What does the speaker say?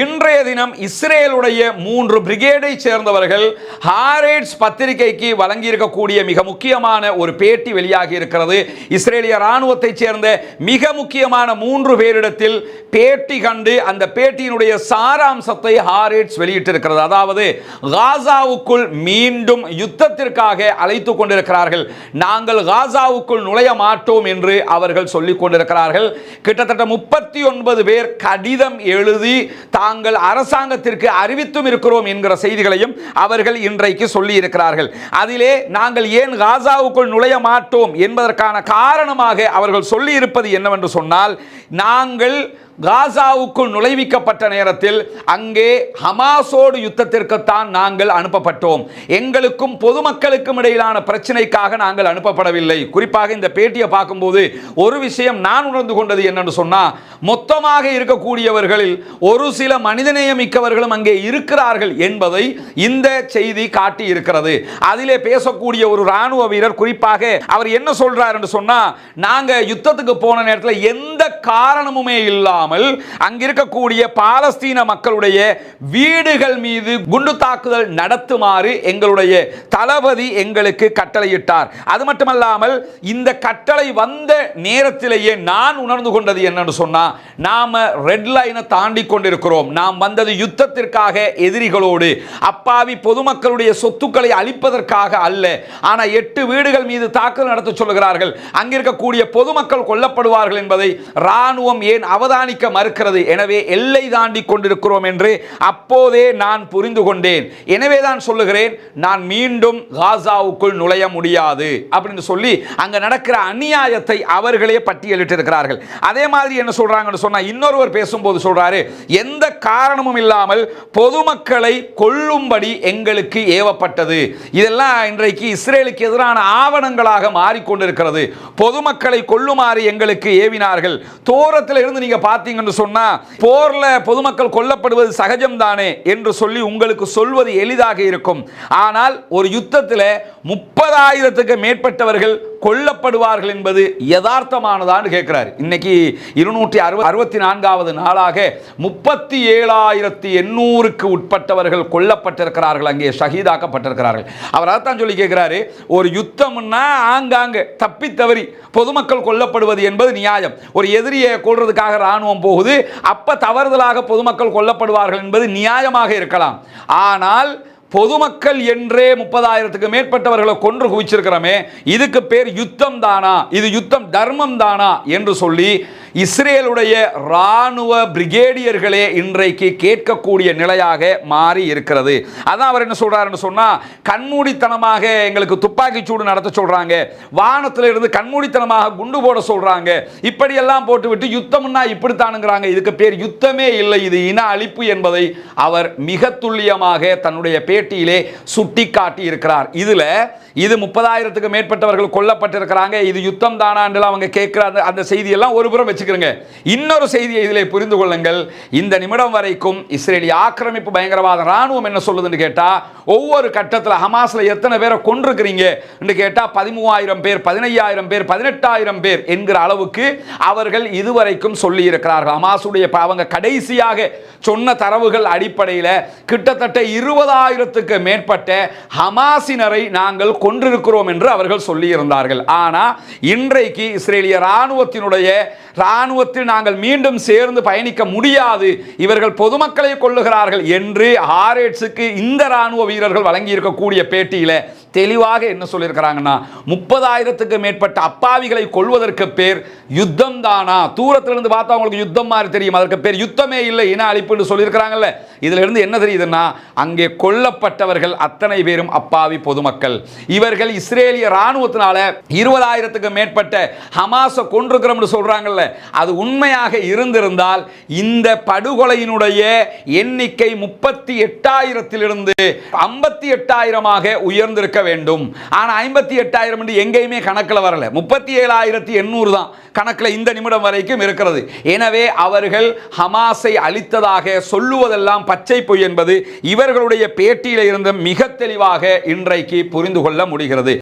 இன்றைய தினம் இஸ்ரேலுடைய மூன்று பிரிகேடை சேர்ந்தவர்கள் ஹாரேட்ஸ் பத்திரிகைக்கு வழங்கியிருக்கக்கூடிய மிக முக்கியமான ஒரு பேட்டி வெளியாகி இருக்கிறது. இஸ்ரேலிய ராணுவத்தைச் சேர்ந்த மிக முக்கியமான மூன்று பேரிடத்தில் பேட்டி கண்டு அந்த பேட்டியினுடைய சாராம்சத்தை ஹாரேட்ஸ் வெளியிட்டிருக்கிறது. அதாவது காசாவுக்குள் மீண்டும் யுத்தத்திற்காக அழைத்துக் கொண்டிருக்கிறார்கள். நாங்கள் காசாவுக்குள் நுழைய மாட்டோம் என்று அவர்கள் சொல்லிக் கொண்டிருக்கிறார்கள். கிட்டத்தட்ட முப்பத்தி ஒன்பது பேர் கடிதம் எழுதி தாங்கள் அரசாங்கத்திற்கு அறிவித்தும் இருக்கிறோம் என்கிற செய்திகளையும் அவர்கள் இன்றைக்கு சொல்லி இருக்கிறார்கள் அதிலே நாங்கள் ஏன் காசாவுக்குள் நுழைய மாட்டோம் என்பதற்கான காரணமாக அவர்கள் சொல்லி இருப்பது என்னவென்று சொன்னால் நாங்கள் காசாவுக்குள் நுழைவிக்கப்பட்ட நேரத்தில் அங்கே ஹமாஸோடு யுத்தத்திற்குத்தான் நாங்கள் அனுப்பப்பட்டோம். எங்களுக்கும் பொதுமக்களுக்கும் இடையிலான பிரச்சனைக்காக நாங்கள் அனுப்பப்படவில்லை. குறிப்பாக இந்த பேட்டியை பார்க்கும்போது ஒரு விஷயம் நான் உணர்ந்து கொண்டது என்னன்னு சொன்னால் மொத்தமாக இருக்கக்கூடியவர்களில் ஒரு சில மனிதநேயம் மிக்கவர்களும் அங்கே இருக்கிறார்கள் என்பதை இந்த செய்தி காட்டி இருக்கிறது. அதிலே பேசக்கூடிய ஒரு ராணுவ வீரர் குறிப்பாக அவர் என்ன சொல்றார் என்று சொன்னா நாங்க யுத்தத்துக்கு போன நேரத்தில் எந்த காரணமுமே இல்லாமல் அங்கிருக்கக்கூடிய பாலஸ்தீன மக்களுடைய வீடுகள் மீது குண்டு தாக்குதல் நடத்துமாறு எங்களுடைய தளபதி எங்களுக்கு கட்டளையிட்டார். அது மட்டுமல்லாமல் இந்த கட்டளை வந்த நேரத்திலேயே நான் உணர்ந்து கொண்டது என்னன்னு சொன்னா நாம ரெட் லைனை தாண்டி கொண்டிருக்கிறோம். நாம் வந்தது யுத்தத்திற்காக எதிரிகளோடு. அப்பாவி பொதுமக்களுடைய சொத்துக்களை அழிப்பதற்காக அல்ல. ஆனால் எட்டு வீடுகள் மீது தாக்குதல் நடத்த சொல்லுகிறார்கள். அங்கிருக்கக்கூடிய பொதுமக்கள் கொல்லப்படுவார்கள் என்பதை ராணுவம் ஏன் அவதானி அவதானிக்க மறுக்கிறது. எனவே எல்லை தாண்டி கொண்டிருக்கிறோம் என்று அப்போதே நான் புரிந்து கொண்டேன். எனவே தான் சொல்லுகிறேன் நான் மீண்டும் காசாவுக்குள் நுழைய முடியாது அப்படின்னு சொல்லி அங்க நடக்கிற அநியாயத்தை அவர்களே பட்டியலிட்டிருக்கிறார்கள். அதே மாதிரி என்ன சொல்றாங்கன்னு சொன்னா இன்னொருவர் பேசும்போது சொல்றாரு எந்த காரணமும் இல்லாமல் பொதுமக்களை கொல்லும்படி எங்களுக்கு ஏவப்பட்டது. இதெல்லாம் இன்றைக்கு இஸ்ரேலுக்கு எதிரான ஆவணங்களாக மாறிக்கொண்டிருக்கிறது. பொதுமக்களை கொல்லுமாறு எங்களுக்கு ஏவினார்கள். தூரத்தில் இருந்து நீங்க பார்த்து பார்த்தீங்கன்னு சொன்னா போர்ல பொதுமக்கள் கொல்லப்படுவது சகஜம் தானே என்று சொல்லி உங்களுக்கு சொல்வது எளிதாக இருக்கும். ஆனால் ஒரு யுத்தத்தில் முப்பதாயிரத்துக்கு மேற்பட்டவர்கள் கொல்லப்படுவார்கள் என்பது யதார்த்தமானதான்னு கேட்குறாரு. இன்னைக்கு இருநூற்றி அறுபது அறுபத்தி நான்காவது நாளாக முப்பத்தி ஏழாயிரத்தி எண்ணூறுக்கு உட்பட்டவர்கள் கொல்லப்பட்டிருக்கிறார்கள். அங்கே ஷஹீதாக்கப்பட்டிருக்கிறார்கள். அவர் அதைத்தான் சொல்லி கேட்குறாரு ஒரு யுத்தம்னா ஆங்காங்க தப்பி தவறி பொதுமக்கள் கொல்லப்படுவது என்பது நியாயம். ஒரு எதிரியை கொள்றதுக்காக ராணுவம் போகுது அப்போ தவறுதலாக பொதுமக்கள் கொல்லப்படுவார்கள் என்பது நியாயமாக இருக்கலாம். ஆனால் பொதுமக்கள் என்றே முப்பதாயிரத்துக்கு மேற்பட்டவர்களை கொன்று குவிச்சிருக்கிறோமே இதுக்கு பேர் யுத்தம் தானா? இது யுத்தம் தர்மம் தானா? என்று சொல்லி இஸ்ரேலுடைய ராணுவ பிரிகேடியர்களே இன்றைக்கு கேட்கக்கூடிய நிலையாக மாறி இருக்கிறது. அதான் அவர் என்ன சொல்கிறாருன்னு சொன்னால் கண்மூடித்தனமாக எங்களுக்கு துப்பாக்கி சூடு நடத்த சொல்கிறாங்க வானத்தில் இருந்து கண்மூடித்தனமாக குண்டு போட சொல்கிறாங்க இப்படியெல்லாம் போட்டுவிட்டு யுத்தம்னா இப்படித்தானுங்கிறாங்க. இதுக்கு பேர் யுத்தமே இல்லை. இது இன அழிப்பு என்பதை அவர் மிக துல்லியமாக தன்னுடைய பேட்டியிலே சுட்டி காட்டி இருக்கிறார். இதில் இது முப்பதாயிரத்துக்கு மேற்பட்டவர்கள் கொல்லப்பட்டிருக்கிறாங்க. இது யுத்தம் தானான்னு அவங்க கேட்குற அந்த அந்த செய்தியெல்லாம் ஒரு புறம் வச்சுக்கிறோங்க இன்னொரு செய்தியை இதில் புரிந்து கொள்ளுங்கள். இந்த நிமிடம் வரைக்கும் இஸ்ரேலிய ஆக்கிரமிப்பு பயங்கரவாத ராணுவம் என்ன சொல்லுதுன்னு கேட்டால் ஒவ்வொரு கட்டத்தில் ஹமாஸில் எத்தனை பேரை கொண்டிருக்கிறீங்க என்று கேட்டா பதிமூவாயிரம் பேர் பதினையாயிரம் பேர் பதினெட்டாயிரம் பேர் என்கிற அளவுக்கு அவர்கள் இதுவரைக்கும் சொல்லியிருக்கிறார்கள். ஹமாஸுடைய அவங்க கடைசியாக சொன்ன தரவுகள் அடிப்படையில் கிட்டத்தட்ட இருபதாயிரத்துக்கு மேற்பட்ட ஹமாசினரை நாங்கள் கொன்றிருக்கிறோம் என்று அவர்கள் சொல்லியிருந்தார்கள். ஆனால் இன்றைக்கு இஸ்ரேலிய இராணுவத்தினுடைய இராணுவத்தில் நாங்கள் மீண்டும் சேர்ந்து பயணிக்க முடியாது. இவர்கள் பொதுமக்களை கொள்ளுகிறார்கள் என்று ஹாரேட்ஸுக்கு இந்த ராணுவ வீரர்கள் வழங்கி இருக்கக்கூடிய தெளிவாக என்ன சொல்லியிருக்கிறாங்கன்னா முப்பதாயிரத்துக்கு மேற்பட்ட அப்பாவிகளை கொள்வதற்கு பேர் யுத்தம் தானா தூரத்திலிருந்து பார்த்தா அவங்களுக்கு யுத்தம் மாதிரி தெரியும். அதற்கு பேர் யுத்தமே இல்லை இன அழிப்புன்னு சொல்லியிருக்கிறாங்கல்ல. இதுல இருந்து என்ன தெரியுதுன்னா அங்கே கொல்லப்பட்டவர்கள் அத்தனை பேரும் அப்பாவி பொதுமக்கள். இவர்கள் இஸ்ரேலிய ராணுவத்தினால இருபதாயிரத்துக்கு மேற்பட்ட ஹமாஸை கொண்டிருக்கிறோம்னு சொல்றாங்கல்ல அது உண்மையாக இருந்திருந்தால் இந்த படுகொலையினுடைய எண்ணிக்கை முப்பத்தி எட்டாயிரத்திலிருந்து ஐம்பத்தி எட்டாயிரமாக உயர்ந்திருக்க வேண்டும். ஆனா ஐம்பத்தி எட்டாயிரம் என்று எங்கேயுமே கணக்கில் வரல. முப்பத்தி ஏழாயிரத்தி எண்ணூறு தான் கணக்கில் இந்த நிமிடம் வரைக்கும் இருக்கிறது. எனவே அவர்கள் ஹமாஸை அழித்ததாக சொல்லுவதெல்லாம் பச்சை பொய் என்பது இவர்களுடைய பேட்டியில் இருந்து மிக தெளிவாக இன்றைக்கு புரிந்து கொள்ள முடிகிறது.